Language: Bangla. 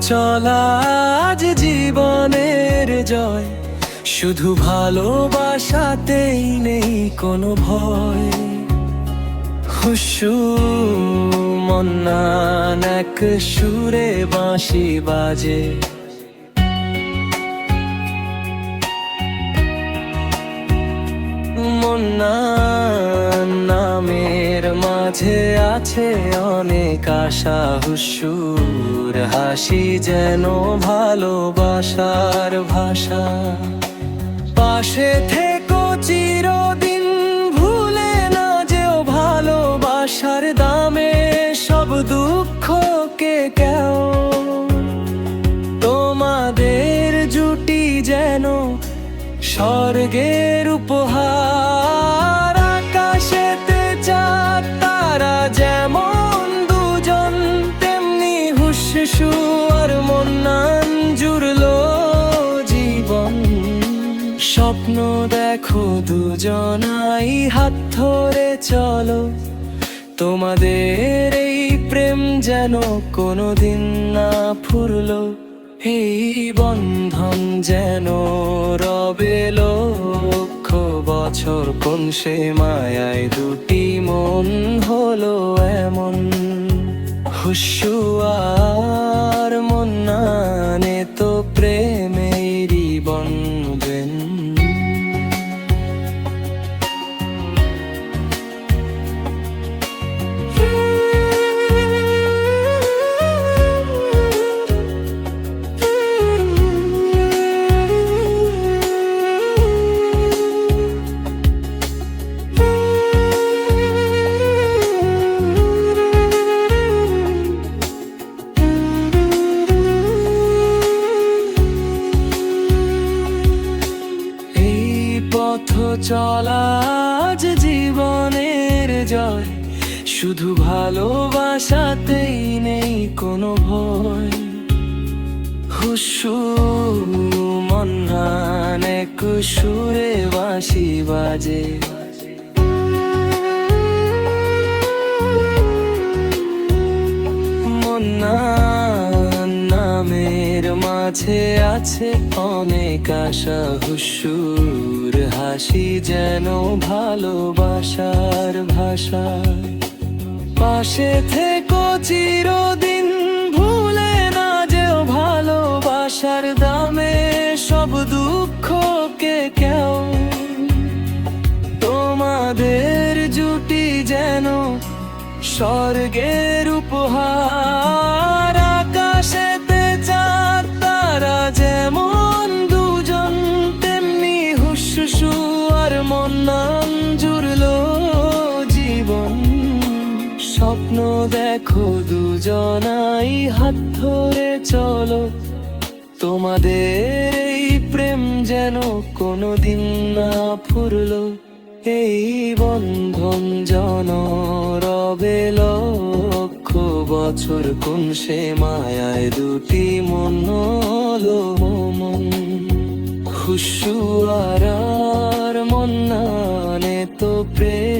চলা জীবনের জয়। শুধু ভালোবাসাতেই নেই কোনো ভয়। হুসু মন্নান এক সুরে বাঁশি বাজে। নামের মাঝে আছে অনেক আশা, হুসুর হাসি যেন ভালোবাসার ভাষা। পাশে থেকো চিরদিন, ভুলে না যেও ভালোবাসার দামে, সব দুঃখকে কেউ তোমাদের জুটি যেন স্বর্গের উপহার। দেখো দুজনাই হাত ধরে চলো। তোমাদের এই প্রেম যেন কোনোদিন না ফুরলো। এই বন্ধন যেন রবে লক্ষ বছর কোন সে মায়ায় দুটি মন হলো এমন। হুশুয়ার পথ চলা আজ জীবনের জয়। শুধু ভালোবাসাতেই নেই কোনো ভয়। হুসু মন্নানে কুসুরে বাঁশি বাজে। মাঝে আছে অনেক আশা, হুসুর হাসি যেন ভালোবাসার ভাষা। পাশে থেকো চিরদিন, ভুলে না যেও ভালোবাসার দামে, সব দুঃখকে কেউ তোমাদের জুটি যেন স্বর্গের উপহার। দেখো দুজনাই হাত ধরে চলো। তোমাদের এই প্রেম যেন কোনোদিন না ফুরলো। এই বন্ধন জন রবে লক্ষ বছর কোন সে মায়ায় দুটি মন মন খুশু আর আর মন্নানে তো প্রেম